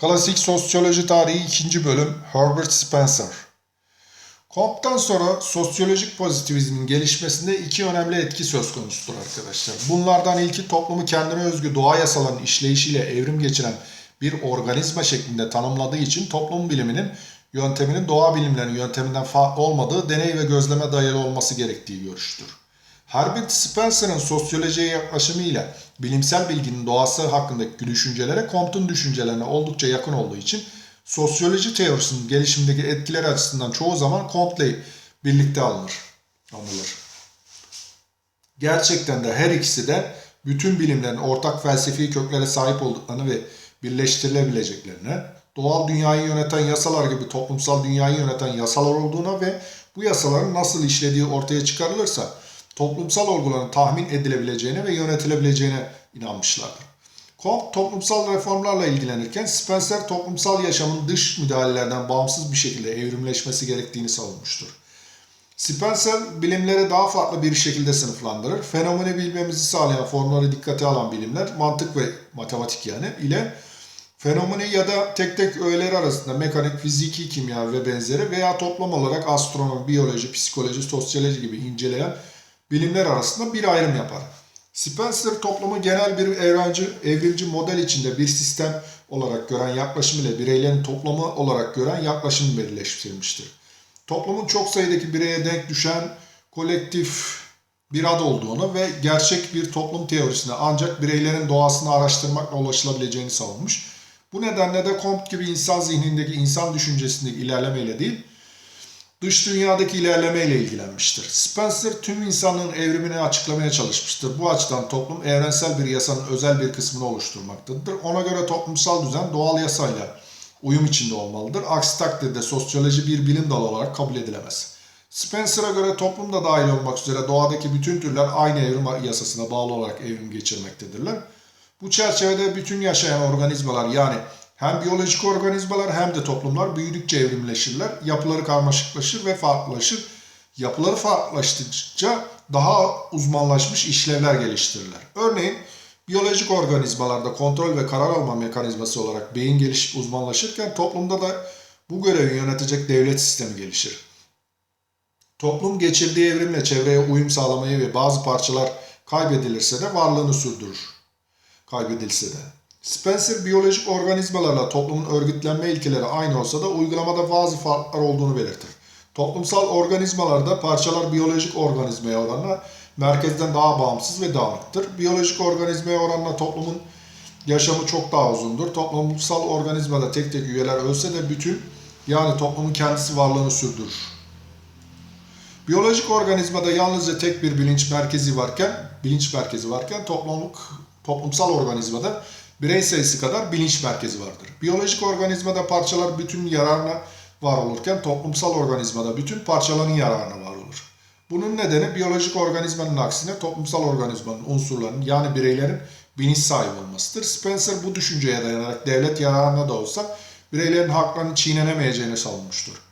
Klasik Sosyoloji Tarihi 2. Bölüm Herbert Spencer Comte'dan sonra sosyolojik pozitivizmin gelişmesinde iki önemli etki söz konusudur arkadaşlar. Bunlardan ilki toplumu kendine özgü doğa yasalarının işleyişiyle evrim geçiren bir organizma şeklinde tanımladığı için toplum biliminin yönteminin doğa bilimlerinin yönteminden olmadığı deney ve gözleme dayalı olması gerektiği görüştür. Herbert Spencer'ın sosyolojiye yaklaşımıyla bilimsel bilginin doğası hakkındaki düşüncelere Comte'un düşüncelerine oldukça yakın olduğu için sosyoloji teorisinin gelişimindeki etkileri açısından çoğu zaman Comte'le birlikte alınır. Anılır. Gerçekten de her ikisi de bütün bilimlerin ortak felsefi köklere sahip olduklarını ve birleştirilebileceklerine, doğal dünyayı yöneten yasalar gibi toplumsal dünyayı yöneten yasalar olduğuna ve bu yasaların nasıl işlediği ortaya çıkarılırsa toplumsal olguların tahmin edilebileceğine ve yönetilebileceğine inanmışlardır. Comte toplumsal reformlarla ilgilenirken Spencer toplumsal yaşamın dış müdahalelerden bağımsız bir şekilde evrimleşmesi gerektiğini savunmuştur. Spencer bilimleri daha farklı bir şekilde sınıflandırır. Fenomeni bilmemizi sağlayan formları dikkate alan bilimler, mantık ve matematik yani ile fenomeni ya da tek tek öğeler arasında mekanik, fiziki, kimya ve benzeri veya toplam olarak astronomi, biyoloji, psikoloji, sosyoloji gibi inceleyen bilimler arasında bir ayrım yapar. Spencer toplumu genel bir evrenci, evrimci model içinde bir sistem olarak gören yaklaşım ile bireylerin toplamı olarak gören yaklaşım birleştirmiştir. Toplumun çok sayıdaki bireye denk düşen kolektif bir ad olduğunu ve gerçek bir toplum teorisine ancak bireylerin doğasını araştırmakla ulaşılabileceğini savunmuş. Bu nedenle de Comte gibi insan zihnindeki insan düşüncesindeki ilerlemeyle değil, dış dünyadaki ilerlemeyle ilgilenmiştir. Spencer tüm insanlığın evrimini açıklamaya çalışmıştır. Bu açıdan toplum evrensel bir yasanın özel bir kısmını oluşturmaktadır. Ona göre toplumsal düzen doğal yasayla uyum içinde olmalıdır. Aksi takdirde sosyoloji bir bilim dalı olarak kabul edilemez. Spencer'a göre toplum da dahil olmak üzere doğadaki bütün türler aynı evrim yasasına bağlı olarak evrim geçirmektedirler. Bu çerçevede bütün yaşayan organizmalar yani hem biyolojik organizmalar hem de toplumlar büyüdükçe evrimleşirler, yapıları karmaşıklaşır ve farklılaşır. Yapıları farklılaştıkça daha uzmanlaşmış işlevler geliştirirler. Örneğin biyolojik organizmalarda kontrol ve karar alma mekanizması olarak beyin gelişip uzmanlaşırken toplumda da bu görevi yönetecek devlet sistemi gelişir. Toplum geçirdiği evrimle çevreye uyum sağlamayı ve bazı parçalar kaybedilirse de varlığını sürdürür. Kaybedilse de. Spencer biyolojik organizmalarla toplumun örgütlenme ilkeleri aynı olsa da uygulamada bazı farklar olduğunu belirtir. Toplumsal organizmalarda parçalar biyolojik organizmaya oranla merkezden daha bağımsız ve dağınıktır. Biyolojik organizmaya oranla toplumun yaşamı çok daha uzundur. Toplumsal organizmada tek tek üyeler ölse de bütün yani toplumun kendisi varlığını sürdürür. Biyolojik organizmada yalnızca tek bir bilinç merkezi varken, bilinç merkezi varken toplumluk, toplumsal organizmada birey sayısı kadar bilinç merkezi vardır. Biyolojik organizmada parçalar bütün yararına var olurken toplumsal organizmada bütün parçaların yararına var olur. Bunun nedeni biyolojik organizmanın aksine toplumsal organizmanın unsurlarının yani bireylerin bilinç sahibi olmasıdır. Spencer bu düşünceye dayanarak devlet yararına da olsa bireylerin haklarını çiğnenemeyeceğini savunmuştur.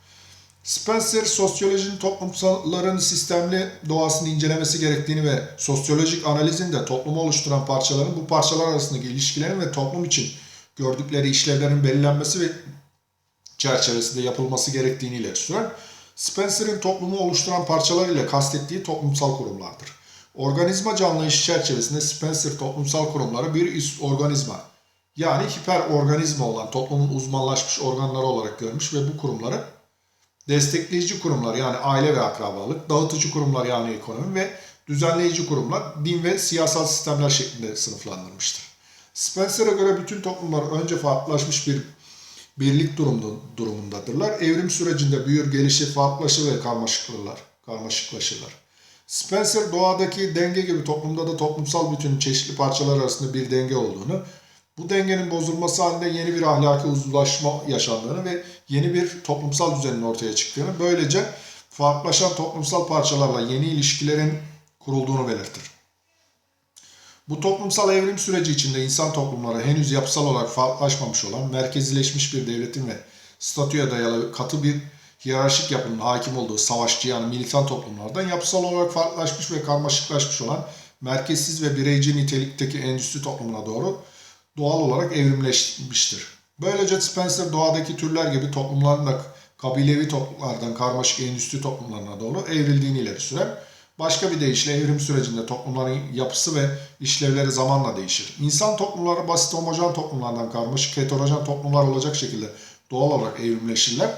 Spencer, sosyolojinin toplumsalların sistemli doğasını incelemesi gerektiğini ve sosyolojik analizin de toplumu oluşturan parçaların bu parçalar arasındaki ilişkilerin ve toplum için gördükleri işlevlerin belirlenmesi ve çerçevesinde yapılması gerektiğini ileri sürer. Spencer'in toplumu oluşturan parçalar ile kastettiği toplumsal kurumlardır. Organizma canlıyışı çerçevesinde Spencer toplumsal kurumları bir üst organizma yani hiperorganizma olan toplumun uzmanlaşmış organları olarak görmüş ve bu kurumları destekleyici kurumlar yani aile ve akrabalık, dağıtıcı kurumlar yani ekonomi ve düzenleyici kurumlar din ve siyasal sistemler şeklinde sınıflandırmıştır. Spencer'a göre bütün toplumlar önce farklılaşmış bir birlik durumundadırlar. Evrim sürecinde büyür, gelişir, farklılaşır ve karmaşıklarlar, karmaşıklaşırlar. Spencer doğadaki denge gibi toplumda da toplumsal bütünün çeşitli parçalar arasında bir denge olduğunu, bu dengenin bozulması halinde yeni bir ahlaki uzlaşma yaşandığını ve yeni bir toplumsal düzenin ortaya çıktığını, böylece farklılaşan toplumsal parçalarla yeni ilişkilerin kurulduğunu belirtir. Bu toplumsal evrim süreci içinde insan toplumları henüz yapısal olarak farklılaşmamış olan merkezileşmiş bir devletin ve statüye dayalı katı bir hiyerarşik yapının hakim olduğu savaşçı yani militan toplumlardan yapısal olarak farklılaşmış ve karmaşıklaşmış olan merkezsiz ve bireyci nitelikteki endüstri toplumuna doğru doğal olarak evrimleşmiştir. Böylece Spencer doğadaki türler gibi toplumların da kabilevi toplumlardan karmaşık endüstri toplumlarına doğru evrildiğini ileri sürer. Başka bir deyişle evrim sürecinde toplumların yapısı ve işlevleri zamanla değişir. İnsan toplumları basit homojen toplumlardan karmaşık heterojen toplumlar olacak şekilde doğal olarak evrimleşirler.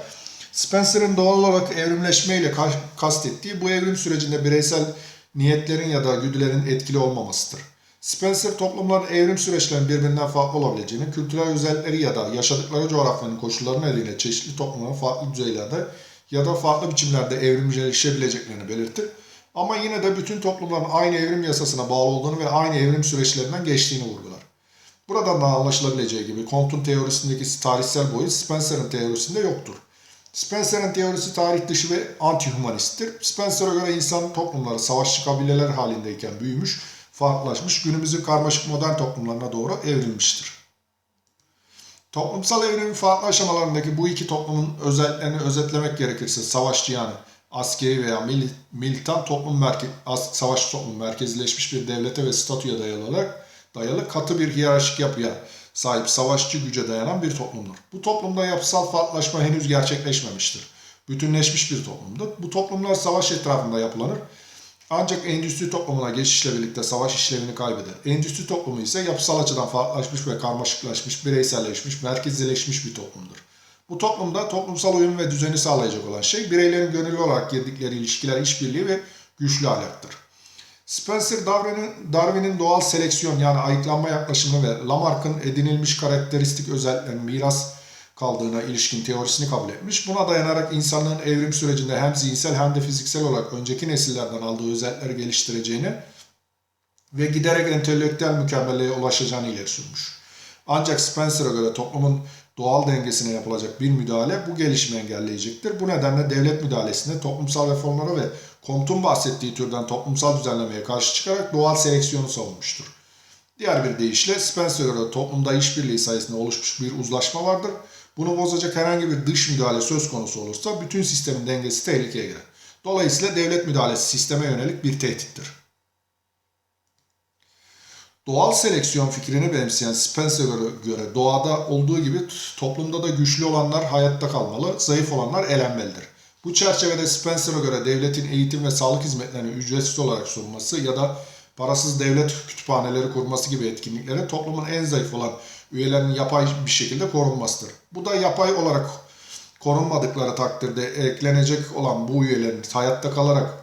Spencer'ın doğal olarak evrimleşmeyle ka- kastettiği bu evrim sürecinde bireysel niyetlerin ya da güdülerin etkili olmamasıdır. Spencer toplumların evrim süreçlerinin birbirinden farklı olabileceğini, kültürel özellikleri ya da yaşadıkları coğrafyanın koşulları nedeniyle çeşitli toplumların farklı düzeylerde ya da farklı biçimlerde evrimleşebileceklerini belirtir. Ama yine de bütün toplumların aynı evrim yasasına bağlı olduğunu ve aynı evrim süreçlerinden geçtiğini vurgular. Buradan da anlaşılabileceği gibi Comte'un teorisindeki tarihsel boyut Spencer'ın teorisinde yoktur. Spencer'ın teorisi tarih dışı ve anti-humanisttir. Spencer'a göre insan toplumları savaşçı kabileler halindeyken büyümüş, farklılaşmış, günümüzün karmaşık modern toplumlarına doğru evrilmiştir. Toplumsal evrimin farklı aşamalarındaki bu iki toplumun özelliklerini özetlemek gerekirse savaşçı yani askeri veya mili- militan toplum merke as- savaşçı toplum merkezleşmiş bir devlete ve statüye dayalı olarak dayalı katı bir hiyerarşik yapıya sahip savaşçı güce dayanan bir toplumdur. Bu toplumda yapısal farklılaşma henüz gerçekleşmemiştir. Bütünleşmiş bir toplumdur. Bu toplumlar savaş etrafında yapılanır. Ancak endüstri toplumuna geçişle birlikte savaş işlevini kaybeder. Endüstri toplumu ise yapısal açıdan farklılaşmış ve karmaşıklaşmış, bireyselleşmiş, merkezileşmiş bir toplumdur. Bu toplumda toplumsal uyum ve düzeni sağlayacak olan şey bireylerin gönüllü olarak girdikleri ilişkiler, işbirliği ve güçlü ahlaktır. Spencer Darwin'in Darwin'in doğal seleksiyon yani ayıklanma yaklaşımı ve Lamarck'ın edinilmiş karakteristik özelliklerin miras kaldığına ilişkin teorisini kabul etmiş. Buna dayanarak insanlığın evrim sürecinde hem zihinsel hem de fiziksel olarak önceki nesillerden aldığı özellikleri geliştireceğini ve giderek entelektüel mükemmelliğe ulaşacağını ileri sürmüş. Ancak Spencer'a göre toplumun doğal dengesine yapılacak bir müdahale bu gelişimi engelleyecektir. Bu nedenle devlet müdahalesinde toplumsal reformlara ve Comte'un bahsettiği türden toplumsal düzenlemeye karşı çıkarak doğal seleksiyonu savunmuştur. Diğer bir deyişle Spencer'a göre toplumda işbirliği sayesinde oluşmuş bir uzlaşma vardır. Bunu bozacak herhangi bir dış müdahale söz konusu olursa bütün sistemin dengesi tehlikeye girer. Dolayısıyla devlet müdahalesi sisteme yönelik bir tehdittir. Doğal seleksiyon fikrini benimseyen Spencer'a göre doğada olduğu gibi toplumda da güçlü olanlar hayatta kalmalı, zayıf olanlar elenmelidir. Bu çerçevede Spencer'a göre devletin eğitim ve sağlık hizmetlerini ücretsiz olarak sunması ya da parasız devlet kütüphaneleri kurması gibi etkinliklere toplumun en zayıf olan üyelerinin yapay bir şekilde korunmasıdır. Bu da yapay olarak korunmadıkları takdirde eklenecek olan bu üyelerin hayatta kalarak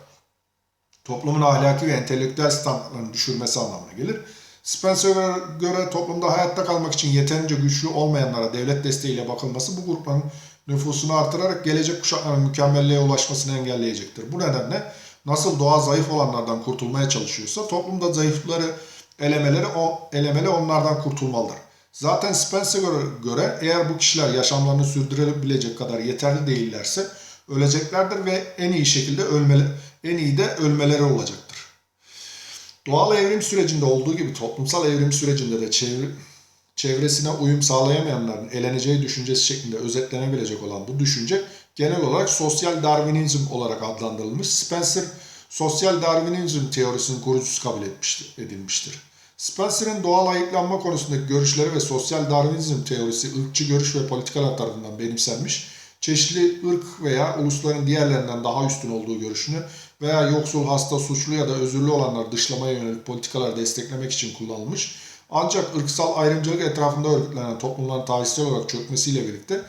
toplumun ahlaki ve entelektüel standartlarını düşürmesi anlamına gelir. Spencer'a göre toplumda hayatta kalmak için yeterince güçlü olmayanlara devlet desteğiyle bakılması bu grupların nüfusunu artırarak gelecek kuşakların mükemmelliğe ulaşmasını engelleyecektir. Bu nedenle nasıl doğa zayıf olanlardan kurtulmaya çalışıyorsa toplumda zayıfları elemeleri o elemeli onlardan kurtulmalıdır. Zaten Spencer'a göre, göre eğer bu kişiler yaşamlarını sürdürebilecek kadar yeterli değillerse öleceklerdir ve en iyi şekilde ölmeli, en iyi de ölmeleri olacaktır. Doğal evrim sürecinde olduğu gibi toplumsal evrim sürecinde de çevre, çevresine uyum sağlayamayanların eleneceği düşüncesi şeklinde özetlenebilecek olan bu düşünce genel olarak sosyal Darwinizm olarak adlandırılmış. Spencer sosyal Darwinizm teorisinin kurucusu kabul etmiştir, edilmiştir. Spencer'ın doğal ayıklanma konusundaki görüşleri ve sosyal Darwinizm teorisi ırkçı görüş ve politikalar tarafından benimsenmiş, çeşitli ırk veya ulusların diğerlerinden daha üstün olduğu görüşünü veya yoksul, hasta, suçlu ya da özürlü olanları dışlamaya yönelik politikalar desteklemek için kullanılmış. Ancak ırksal ayrımcılık etrafında örgütlenen toplumların tarihsel olarak çökmesiyle birlikte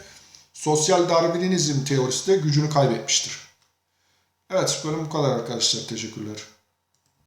sosyal Darwinizm teorisi de gücünü kaybetmiştir. Evet bölüm bu kadar arkadaşlar. Teşekkürler.